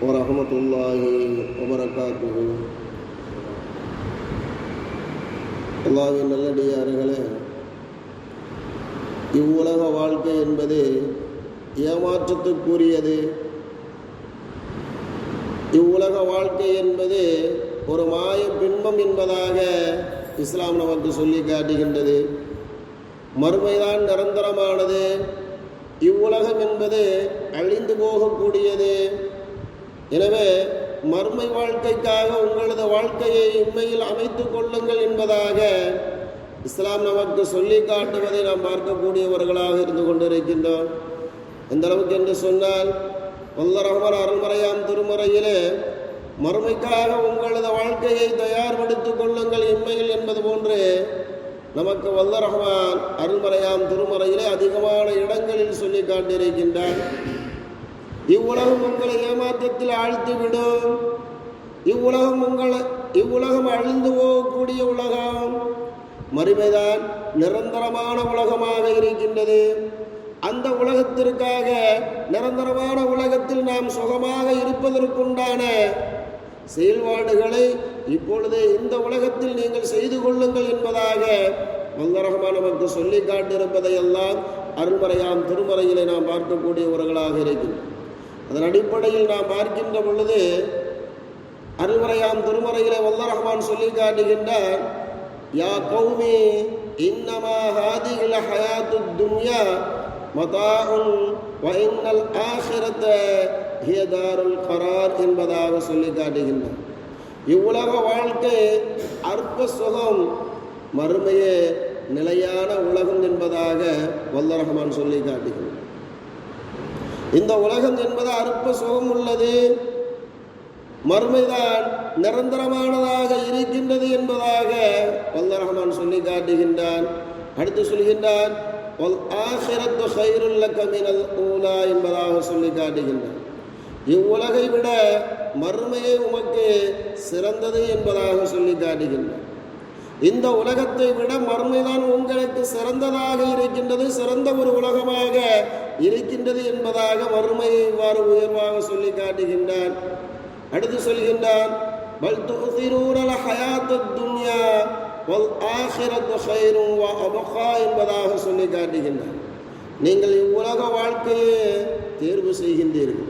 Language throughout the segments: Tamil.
ورحمة الله وبركاته அல்லாவின் நல்லடியார்களே இவ்வுலக வாழ்க்கை என்பது ஏமாற்றத்துக்குரியது இவ்வுலக வாழ்க்கை என்பது ஒரு மாய பின்பம் என்பதாக இஸ்லாம் நமக்கு சொல்லி காட்டுகின்றது மறுமைதான் நிரந்தரமானது இவ்வுலகம் என்பது அழிந்து போகக்கூடியது எனவே மறுமை வாழ்க்கைக்காக உங்களது வாழ்க்கையை உண்மையில் அமைத்துக் கொள்ளுங்கள் என்பதாக இஸ்லாம் நமக்கு சொல்லி காட்டுவதை நாம் பார்க்கக்கூடியவர்களாக இருந்து கொண்டிருக்கின்றோம். எந்த அளவுக்கு என்று சொன்னால் வல்ல ரஹ்மான் அருள்மறையாம் திருமுறையிலே மறுமைக்காக உங்களது வாழ்க்கையை தயார்படுத்திக் கொள்ளுங்கள் இம்மையில் என்பது போன்று நமக்கு வல்ல ரஹ்மான் அருள்மறையாம் திருமுறையிலே அதிகமான இடங்களில் சொல்லி காட்டியிருக்கின்றார். இவ்வுலகம் உங்களை ஏமாற்றத்தில் ஆழ்த்திவிடும் இவ்வுலகம் உங்களை இவ்வுலகம் அழிந்து போகக்கூடிய உலகம் மறுமைதான் நிரந்தரமான உலகமாக இருக்கின்றது. அந்த உலகத்திற்காக நிரந்தரமான உலகத்தில் நாம் சுகமாக இருப்பதற்குண்டான செயல்பாடுகளை இப்பொழுது இந்த உலகத்தில் நீங்கள் செய்து கொள்ளுங்கள் என்பதாக வல்லரகமாக நமக்கு சொல்லி காட்டியிருப்பதையெல்லாம் அருள்மறையாம் திருமறையிலே நாம் பார்க்கக்கூடியவர்களாக இருக்கின்றோம். அதன் அடிப்படையில் நாம் பார்க்கின்ற பொழுது அருள்மறையாம் திருமறையிலே வல்ல ரஹ்மான் சொல்லி காட்டுகின்றார் யா கௌமி இன்னமா ஹாதிகில ஹயாத்து துன்யா மதாஉன் வ இன்னல் ஹியதாருல் கரார் என்பதாக சொல்லி காட்டுகின்றார். இவ்வுலக வாழ்க்கை அற்ப சுகம் மறுமையே நிலையான உலகம் என்பதாக வல்ல ரஹ்மான் சொல்லி காட்டுகின்றார். இந்த உலகம் என்பது அற்ப சுகம் உள்ளது. மறுமைதான் நிரந்தரமானதாக இருக்கின்றது என்பதாக வல்ல ரஹ்மான் சொல்லி காட்டுகின்றான். அடுத்து சொல்கின்றான் என்பதாக சொல்லி காட்டுகின்றான். இவ்வுலகை விட மறுமையை உமக்கு சிறந்தது என்பதாக சொல்லி காட்டுகின்றான். இந்த உலகத்தை விட மறுமைதான் உங்களுக்கு சிறந்ததாக இருக்கின்றது. சிறந்த ஒரு உலகமாக இருக்கின்றது என்பதாக வறுமையை இவ்வாறு உயர்வாக சொல்லி காட்டுகின்றான். அடுத்து சொல்கின்றான் பல் துசிரூரல ஹயாத்து துன்யா வல் ஆஹிரத்து ஹைரும் வா அபகா என்பதாக சொல்லி காட்டுகின்றான். நீங்கள் இவ்வுலக வாழ்க்கையை தேர்வு செய்கின்றீர்கள்.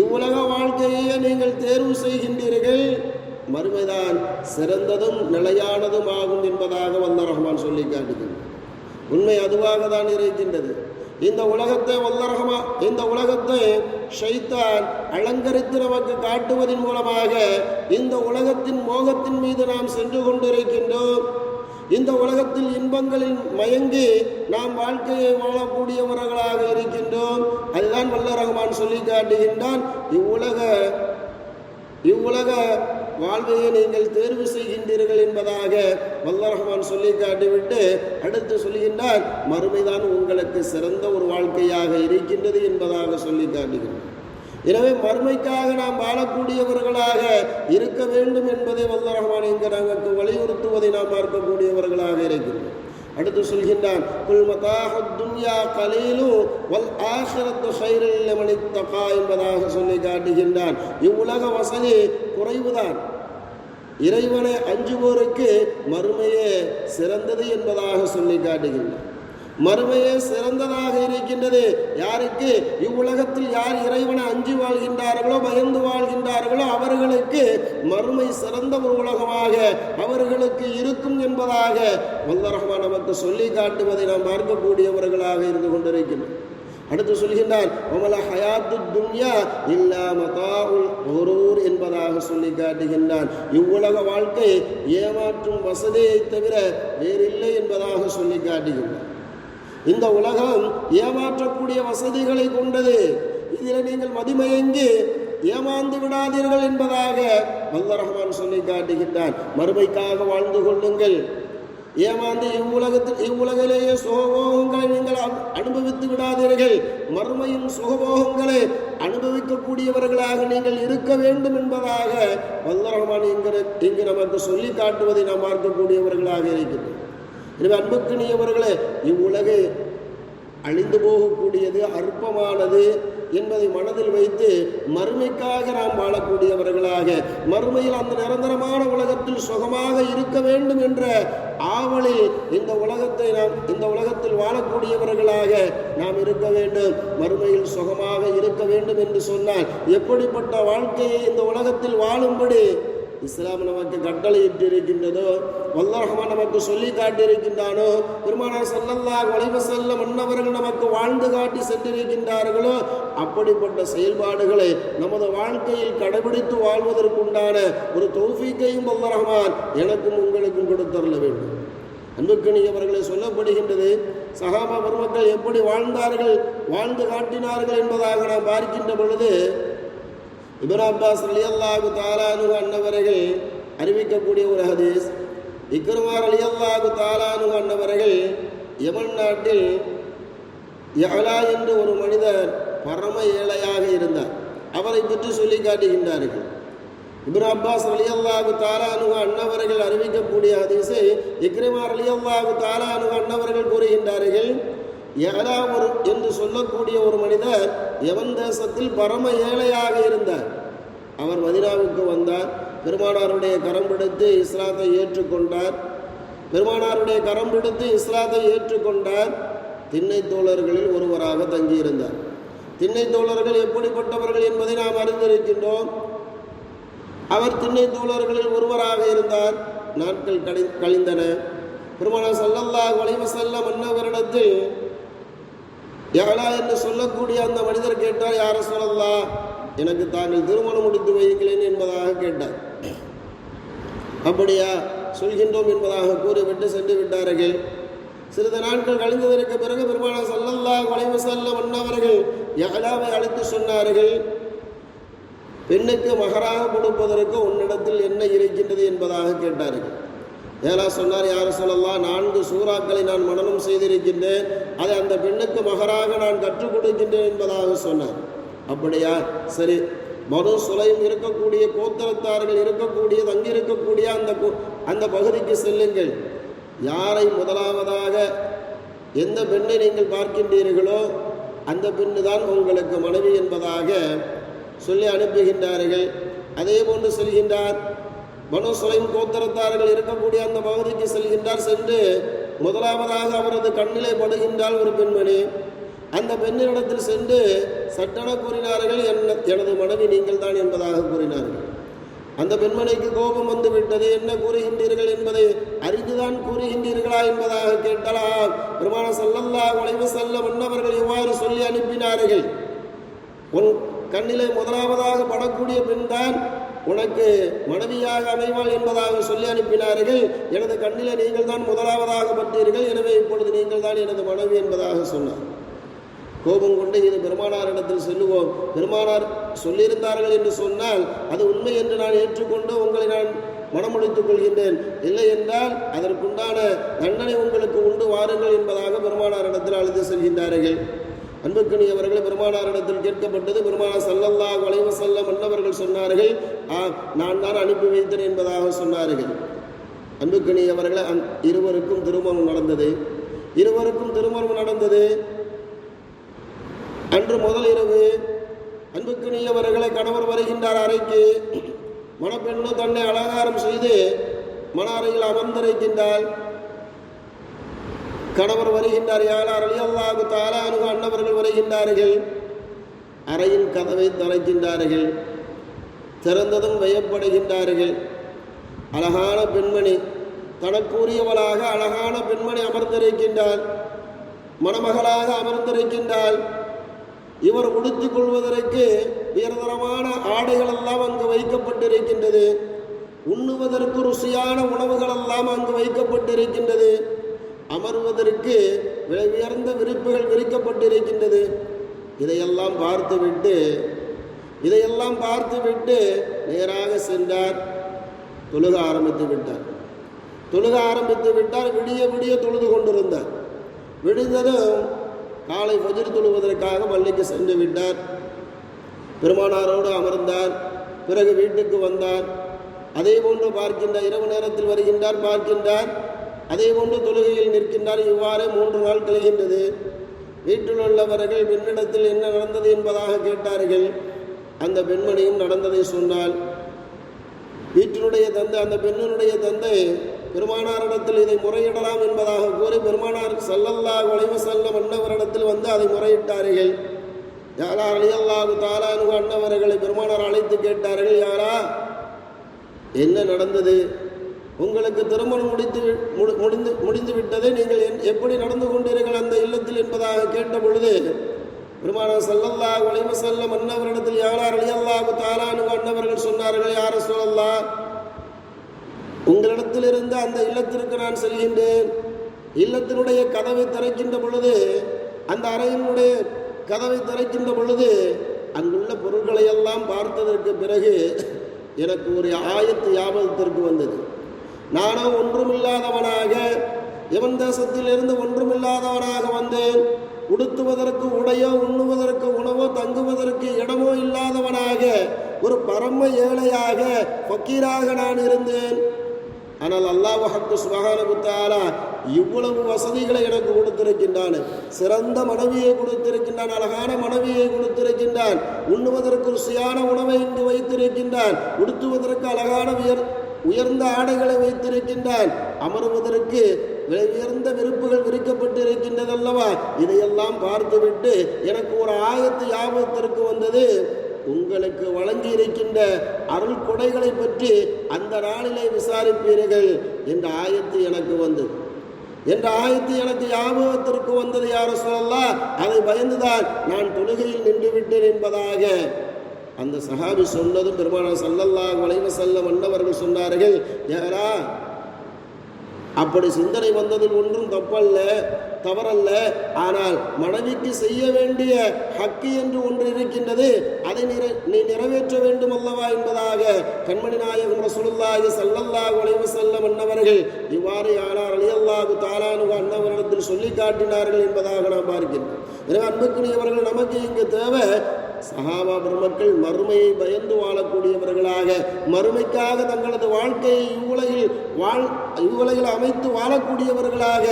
இவ்வுலக வாழ்க்கையே நீங்கள் தேர்வு செய்கின்றீர்கள். மறுமைதான் சிறந்ததும் நிலையானதும் ஆகும் என்பதாக வந்த ரஹ்மான் சொல்லி காட்டுகின்றார் உண்மை அதுவாக தான் இருக்கின்றது. இந்த உலகத்தை வல்ல இந்த உலகத்தை ஷைத்தான் அலங்கரித்து நமக்கு காட்டுவதன் மூலமாக இந்த உலகத்தின் மோகத்தின் மீது நாம் சென்று கொண்டிருக்கின்றோம். இந்த உலகத்தில் இன்பங்களில் மயங்கி நாம் வாழ்க்கையை வாழக்கூடியவர்களாக இருக்கின்றோம். அதுதான் வல்ல ரஹ்மான் சொல்லி காட்டுகின்றான். இவ்வுலக இவ்வுலக வாழ்வையை நீங்கள் தேர்வு செய்கின்றீர்கள் என்பதாக வல்ல ரஹ்மான் சொல்லி காட்டிவிட்டு அடுத்து சொல்கின்றார் மறுமைதான் உங்களுக்கு சிறந்த ஒரு வாழ்க்கையாக இருக்கின்றது என்பதாக சொல்லி காட்டுகின்றார். எனவே மறுமைக்காக நாம் வாழக்கூடியவர்களாக இருக்க வேண்டும் என்பதை வல்ல ரஹ்மான் இங்கு நாங்கள் வலியுறுத்துவதை நாம் பார்க்கக்கூடியவர்களாக இருக்கின்றோம். அடுத்து சொல்கின்றான் குல் மதாஹத் துன்யா கலீலு வல் ஆஹிரத்து ஹைரில் என்பதாக சொல்லி காட்டுகின்றான். இவ்வுலக வசதி குறைவுதான். இறைவனை அஞ்சுவோருக்கு மறுமையே சிறந்தது என்பதாக சொல்லி காட்டுகின்றார். மறுமையே சிறந்ததாக இருக்கின்றது யாருக்கு? இவ்வுலகத்தில் யார் இறைவனை அஞ்சு வாழ்கின்றார்களோ பயந்து வாழ்கின்றார்களோ அவர்களுக்கு மறுமை சிறந்த ஒரு உலகமாக அவர்களுக்கு இருக்கும் என்பதாக வல்ல ரஹ்மான் நமக்கு சொல்லி காட்டுவதை நாம் பார்க்கக்கூடியவர்களாக இருந்து கொண்டிருக்கின்றோம். அடுத்து சொல்கின்றான் ஒமல ஹயாத்து துன்யா இல்லா மதாவுல் ஒரூர் என்பதாக சொல்லி காட்டுகின்றான் இவ்வுலக வாழ்க்கை ஏமாற்றும் வசதியை தவிர வேறில்லை என்பதாக சொல்லி காட்டுகின்றான் இந்த உலகம் ஏமாற்றக்கூடிய வசதிகளை கொண்டது. இதில் நீங்கள் மதிமயங்கி ஏமாந்து விடாதீர்கள் என்பதாக வல்ல ரஹ்மான் சொல்லி காட்டுகின்றான் மறுமைக்காக வாழ்ந்து கொள்ளுங்கள். ஏமாந்து இவ்வுலகத்தில் இவ்வுலகிலேயே சுகபோகங்களை அனுபவித்து விடாதீர்கள் மறுமையின் சுகபோகங்களை அனுபவிக்கக்கூடியவர்களாக நீங்கள் இருக்க வேண்டும் என்பதாக வல்ல ரஹ்மான் இங்கு இங்கு நமக்கு சொல்லி காட்டுவதை நாம் பார்க்கக்கூடியவர்களாக இருக்கிறோம் எனவே அன்புக்குரியவர்களே இவ்வுலகு அழிந்து போகக்கூடியது அற்பமானது என்பதை மனதில் வைத்து மறுமைக்காக நாம் வாழக்கூடியவர்களாக மறுமையில் அந்த நிரந்தரமான உலகத்தில் சுகமாக இருக்க வேண்டும் என்ற ஆவலில் இந்த உலகத்தை நாம் இந்த உலகத்தில் வாழக்கூடியவர்களாக நாம் இருக்க வேண்டும் மறுமையில் சுகமாக இருக்க வேண்டும் என்று சொன்னால் எப்படிப்பட்ட வாழ்க்கையை இந்த உலகத்தில் வாழும்படி இஸ்லாம் நமக்கு கட்டளையிட்டு இருக்கின்றதோ வல்லரஹமா நமக்கு சொல்லி காட்டியிருக்கின்றானோ பெருமானார் சல்லல்லாஹ் வளைவு செல்ல முன்னவர்கள் நமக்கு வாழ்ந்து காட்டி சென்றிருக்கின்றார்களோ அப்படிப்பட்ட செயல்பாடுகளை நமது வாழ்க்கையில் கடைபிடித்து வாழ்வதற்குண்டான ஒரு தௌஃபீக்கையும் வல்லரஹமான் எனக்கும் உங்களுக்கும் கொடுத்தரல வேண்டும். அன்புக்கணியவர்களை சொல்லப்படுகின்றது சகாபா பெருமக்கள் எப்படி வாழ்ந்தார்கள் வாழ்ந்து காட்டினார்கள் என்பதாக நாம் பார்க்கின்ற பொழுது இபன் அப்பாஸ் அலியல்லாஹு தாலானு அன்னவர்கள் அறிவிக்கக்கூடிய ஒரு ஹதீஸ் இக்ருமார் அலியல்லாஹு தாலானு அன்னவர்கள் யமன் நாட்டில் யாலா என்று ஒரு மனிதர் பரம ஏழையாக இருந்தார். அவரை பற்றி சொல்லி காட்டுகின்றார்கள். இப்னு அப்பாஸ் அலியல்லாஹு தாலானு அன்னவர்கள் அறிவிக்கக்கூடிய ஹதீஸை இக்ரிமார் அலியல்லாஹு தாலானு அன்னவர்கள் கூறுகின்றார்கள் ஏதாவது ஒரு என்று சொல்லக்கூடிய ஒரு மனிதர் எவன் தேசத்தில் பரம ஏழையாக இருந்தார்? அவர் மதினாவுக்கு வந்தார். பெருமானாருடைய கரம் பிடித்து இஸ்லாத்தை ஏற்றுக்கொண்டார். பெருமானாருடைய கரம் பிடித்து இஸ்லாத்தை ஏற்றுக்கொண்டார். திண்ணை தோழர்களில் ஒருவராக தங்கியிருந்தார். திண்ணை தோழர்கள் எப்படிப்பட்டவர்கள் என்பதை நாம் அறிந்திருக்கின்றோம். அவர் திண்ணை தோழர்களில் ஒருவராக இருந்தார். நாட்கள் கழி கழிந்தன. பெருமானார் சல்லல்லா அலைஹி வஸல்லம் அன்னவரிடத்தில் யாரா என்று சொல்லக்கூடிய அந்த மனிதர் கேட்டார் யார சொல்லல்லா எனக்கு தாங்கள் திருமணம் முடித்து வைக்கிறேன் என்பதாக கேட்டார். அப்படியா? சொல்கின்றோம் என்பதாக கூறிவிட்டு சென்று விட்டார்கள். சிறிது நாட்கள் கழிந்ததற்கு பிறகு பெருமானா சல்லல்லா வளைவு செல்ல மன்னவர்கள் யகலாவை அழைத்து சொன்னார்கள். பெண்ணுக்கு மகராக கொடுப்பதற்கு உன்னிடத்தில் என்ன இருக்கின்றது என்பதாக கேட்டார்கள். ஏலா சொன்னார் யார் சொல்லலாம் நான்கு சூறாக்களை நான் மனனம் செய்திருக்கின்றேன். அதை அந்த பெண்ணுக்கு மகராக நான் கற்றுக் கொடுக்கின்றேன் என்பதாக சொன்னார். அப்படியா? சரி. மனு சுலையும் இருக்கக்கூடிய கோத்திரத்தார்கள் இருக்கக்கூடிய தங்கியிருக்கக்கூடிய அந்த கு- அந்த பகுதிக்கு செல்லுங்கள். யாரை முதலாவதாக எந்த பெண்ணை நீங்கள் பார்க்கின்றீர்களோ அந்த பெண்ணு தான் உங்களுக்கு மனைவி என்பதாக சொல்லி அனுப்புகின்றார்கள். அதே போன்று செல்கின்றார். மனு சுலைம் கோத்திரத்தார்கள் இருக்கக்கூடிய அந்த பகுதிக்கு செல்கின்றார். சென்று முதலாவதாக அவரது கண்ணிலே படுகின்றால் ஒரு பெண்மணி. அந்த பெண்ணினிடத்தில் சென்று சட்டென கூறினார்கள் என்ன எனது மனைவி நீங்கள் தான் என்பதாக கூறினார்கள். அந்த பெண்மணிக்கு கோபம் வந்து விட்டது என்ன கூறுகின்றீர்கள் என்பதை அறிந்துதான் கூறுகின்றீர்களா என்பதாக கேட்டலாம். பெருமான சல்லல்லா உழைவு செல்ல வண்ணவர்கள் இவ்வாறு சொல்லி அனுப்பினார்கள். உன் கண்ணிலே முதலாவதாக படக்கூடிய பெண்தான் உனக்கு மனைவியாக அமைவாள் என்பதாக சொல்லி அனுப்பினார்கள். எனது கண்ணிலே நீங்கள் தான் முதலாவதாக பட்டீர்கள். எனவே இப்பொழுது நீங்கள் தான் எனது மனைவி என்பதாக சொன்னார். கோபம் கொண்டு இது பெருமானாரிடத்தில் செல்லுவோம். பெருமானார் சொல்லியிருந்தார்கள் என்று சொன்னால் அது உண்மை என்று நான் ஏற்றுக்கொண்டு உங்களை நான் மனமுடித்துக் கொள்கின்றேன். இல்லை என்றால் அதற்குண்டான தண்டனை உங்களுக்கு உண்டு வாருங்கள் என்பதாக பெருமானாரிடத்தில் அழைத்து செல்கின்றார்கள். அன்புக்கணி அவர்கள் பெருமானாரிடத்தில் கேட்கப்பட்டது பெருமானார் சல்லல்லா அலைஹி செல்ல மன்னவர்கள் சொன்னார்கள் ஆ நான் தான் அனுப்பி வைத்தேன் என்பதாக சொன்னார்கள். அன்புக்கணி அவர்கள் அந் இருவருக்கும் திருமணம் நடந்தது. இருவருக்கும் திருமணம் நடந்தது. அன்று முதல் இரவு அன்புக்குரியவர்களை கணவர் வருகின்றார் அறைக்கு. மணப்பெண்ணு தன்னை அலங்காரம் செய்து மன அறையில் அமர்ந்திருக்கின்றாள். கணவர் வருகின்றார். யாழார் அலி அல்லாஹு தாலானு அன்னவர்கள் வருகின்றார்கள். அறையின் கதவை திறக்கின்றார்கள். திறந்ததும் வயப்படுகின்றார்கள். அழகான பெண்மணி தனக்குரியவளாக அழகான பெண்மணி அமர்ந்திருக்கின்றார் மணமகளாக அமர்ந்திருக்கின்றாள். இவர் உடுத்தி கொள்வதற்கு உயர்தரமான ஆடைகள் எல்லாம் அங்கு வைக்கப்பட்டிருக்கின்றது. உண்ணுவதற்கு ருசியான உணவுகள் எல்லாம் அங்கு வைக்கப்பட்டிருக்கின்றது. அமர்வதற்கு விலை உயர்ந்த விரிப்புகள் விரிக்கப்பட்டிருக்கின்றது. இதையெல்லாம் பார்த்துவிட்டு இதையெல்லாம் பார்த்துவிட்டு நேராக சென்றார். தொழுக ஆரம்பித்து விட்டார். தொழுக ஆரம்பித்து விட்டார். விடிய விடிய தொழுது கொண்டிருந்தார். விடிந்ததும் காலை ஃபஜ்ர் தொழுவதற்காக பள்ளிக்கு சென்று விட்டார். பெருமானாரோடு அமர்ந்தார். பிறகு வீட்டுக்கு வந்தார். அதே போன்று பார்க்கின்றார் இரவு நேரத்தில் வருகின்றார் பார்க்கின்றார். அதே போன்று தொழுகையில் நிற்கின்றார். இவ்வாறு மூன்று நாள் கழிகின்றது. வீட்டில் உள்ளவர்கள் பெண்ணிடத்தில் என்ன நடந்தது என்பதாக கேட்டார்கள். அந்த பெண்மணியும் நடந்ததை சொன்னால் வீட்டினுடைய தந்தை அந்த பெண்ணினுடைய தந்தை பெருமானாரிடத்தில் இதை முறையிடலாம் என்பதாக கூறி பெருமானார் சல்லல்லாஹு அலைஹி வஸல்லம் அன்னவரிடத்தில் வந்து அதை முறையிட்டார்கள். யாரா அலியல்லாஹு தாலானு அன்னவர்களை பெருமானார் அழைத்து கேட்டார்கள் யாரா என்ன நடந்தது? உங்களுக்கு திருமணம் முடித்து முடி- முடிந்து முடிந்து விட்டதை. நீங்கள் என்- எப்படி நடந்து கொண்டீர்கள் அந்த இல்லத்தில்? என்பதாக கேட்ட பொழுது பெருமானார் சல்லல்லாஹு அலைஹி வஸல்லம் அன்னவரிடத்தில் யாரா அலியல்லாஹு தாலானு அன்னவர்கள்? சொன்னார்கள் யார சொல்லல்லா உங்களிடத்திலிருந்து அந்த இல்லத்திற்கு நான் செல்கின்றேன். இல்லத்தினுடைய கதவை திறக்கின்ற பொழுது அந்த அறையினுடைய கதவை திறக்கின்ற பொழுது அங்குள்ள பொருட்களை எல்லாம் பார்த்ததற்கு பிறகு எனக்கு ஒரு ஆயத்து யாபகத்திற்கு வந்தது. நானோ ஒன்றுமில்லாதவனாக எவன் தேசத்திலிருந்து ஒன்றுமில்லாதவனாக வந்தேன். உடுத்துவதற்கு உடையோ உண்ணுவதற்கு உணவோ தங்குவதற்கு இடமோ இல்லாதவனாக ஒரு பரம ஏழையாக ஃபக்கீராக நான் இருந்தேன். ஆனால் அல்லாஹ் ஹக்கு சுபகானபுத்தாரா இவ்வளவு வசதிகளை எனக்கு கொடுத்திருக்கின்றான். சிறந்த மனைவியை கொடுத்திருக்கின்றான் அழகான மனைவியை கொடுத்திருக்கின்றான். உண்ணுவதற்கு ருசியான உணவை இங்கு வைத்திருக்கின்றான். உடுத்துவதற்கு அழகான உயர் உயர்ந்த ஆடைகளை வைத்திருக்கின்றான். அமருவதற்கு விலை உயர்ந்த விருப்புகள் விரிக்கப்பட்டு இருக்கின்றதல்லவா இதையெல்லாம் பார்த்துவிட்டு எனக்கு ஒரு ஆயத்து யாபத்திற்கு வந்தது? உங்களுக்கு வழங்கி இருக்கின்ற அருள் கொடைகளை பற்றி அந்த நாளிலே விசாரிப்பீர்கள் என்ற ஆயத்து எனக்கு வந்தது. என்ற ஆயத்து எனக்கு ஞாபகத்திற்கு வந்தது யார சொல்லலாம் அதை பயந்துதான் நான் தொழுகையில் நின்று விட்டேன் என்பதாக அந்த சஹாபி சொன்னதும் பெருமானார் சல்லல்லா வளைவ செல்ல அன்னவர்கள் சொன்னார்கள் யாரா அப்படி சிந்தனை வந்ததில் ஒன்றும் தப்பல்ல தவறல்ல. ஆனால் மனைவிக்கு செய்ய வேண்டிய ஹக்கு என்று ஒன்று இருக்கின்றது அதை நிறை நீ நிறைவேற்ற வேண்டும் அல்லவா என்பதாக கண்மணி நாயகம் ரசூலுல்லாஹி ஸல்லல்லாஹு அலைஹி வஸல்லம் அன்னவர்கள் இவ்வாறு யானார் அலியல்லாஹு தாலானு அன்னவரிடத்தில் சொல்லி காட்டினார்கள் என்பதாக நாம் பார்க்கின்றோம் எனவே அன்புக்குரியவர்கள் நமக்கு இங்கு தேவை சஹாபா பெருமக்கள் மறுமையை பயந்து வாழக்கூடியவர்களாக மறுமைக்காக தங்களது வாழ்க்கையை இவ்வுலகில் வாழ் இவ்வுலகில் அமைத்து வாழக்கூடியவர்களாக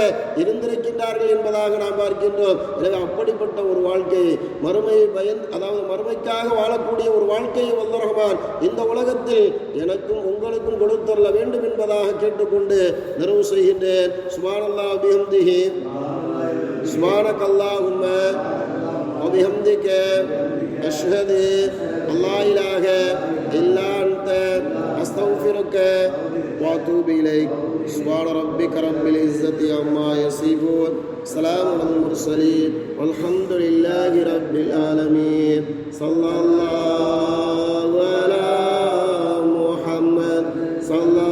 இருந்திருக்கின்றார்கள் என்பதாக நாம் பார்க்கின்றோம். எனவே அப்படிப்பட்ட ஒரு வாழ்க்கையை மறுமையை பயந்து அதாவது மறுமைக்காக வாழக்கூடிய ஒரு வாழ்க்கையை வல்ல ரஹ்மான் இந்த உலகத்தில் எனக்கும் உங்களுக்கும் கொடுத்தரல வேண்டும் என்பதாக கேட்டுக்கொண்டு நிறைவு செய்கின்றேன். சுபானல்லா பிஹம்திஹி. சுபானக் அல்லாஹும்ம وبحمدك أشهد أن لا إله إلا أنت أستغفرك وأتوب إليك. سبحان ربك رب العزة عما يصفون سلام على المرسلين والحمد لله رب العالمين. صلى الله على محمد صلى الله